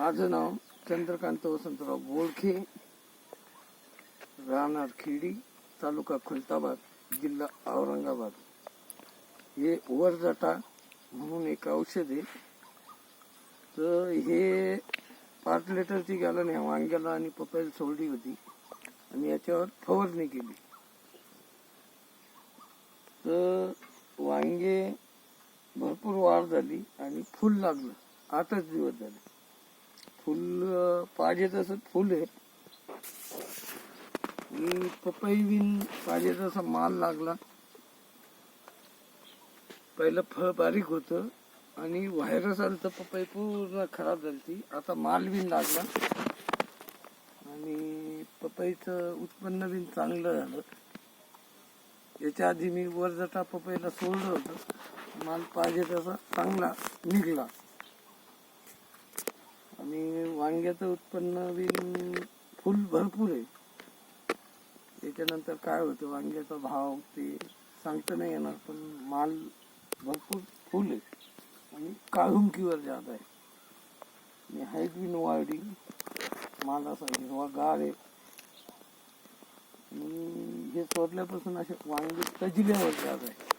माझं नाव चंद्रकांत वसंतराव बोळखे राहणार खेडी तालुका खुलताबाद जिल्हा औरंगाबाद. हे वरजाटा म्हणून एक औषध आहे. तर हे पाच लिटरची गॅलन ह्या वांग्याला आणि पपईला सोडली होती. आणि याच्यावर फवारणी केली. तर वांगे भरपूर वाढ झाली आणि फुल लागलं. आठच दिवस झाले. फुल अं, पाहिजे तसं फुल आहे. आणि पपई बिन पाहिजे तसा माल लागला. पहिलं फळ बारीक होतं आणि व्हायरस आलं तर पपई पूर्ण खराब झाली ती आता माल बिन लागला. आणि पपईचं उत्पन्न बिन चांगलं झालं. याच्या आधी मी वरजटा पपईला सोडलं होतं. माल पाहिजे तसा चांगला निघला. आणि वांग्याचं उत्पन्न बिन फुल भरपूर आहे. त्याच्यानंतर काय होतं वांग्याचा भाव ते सांगता नाही येणार पण माल भरपूर फुल आहे आणि काळुंकीवर जात आहे. आणि हाईट बिन वाढली माल असा हिरवा गाळ आहे. आणि हे सोडल्यापासून असे वांगे तजिल्यावर जात आहे.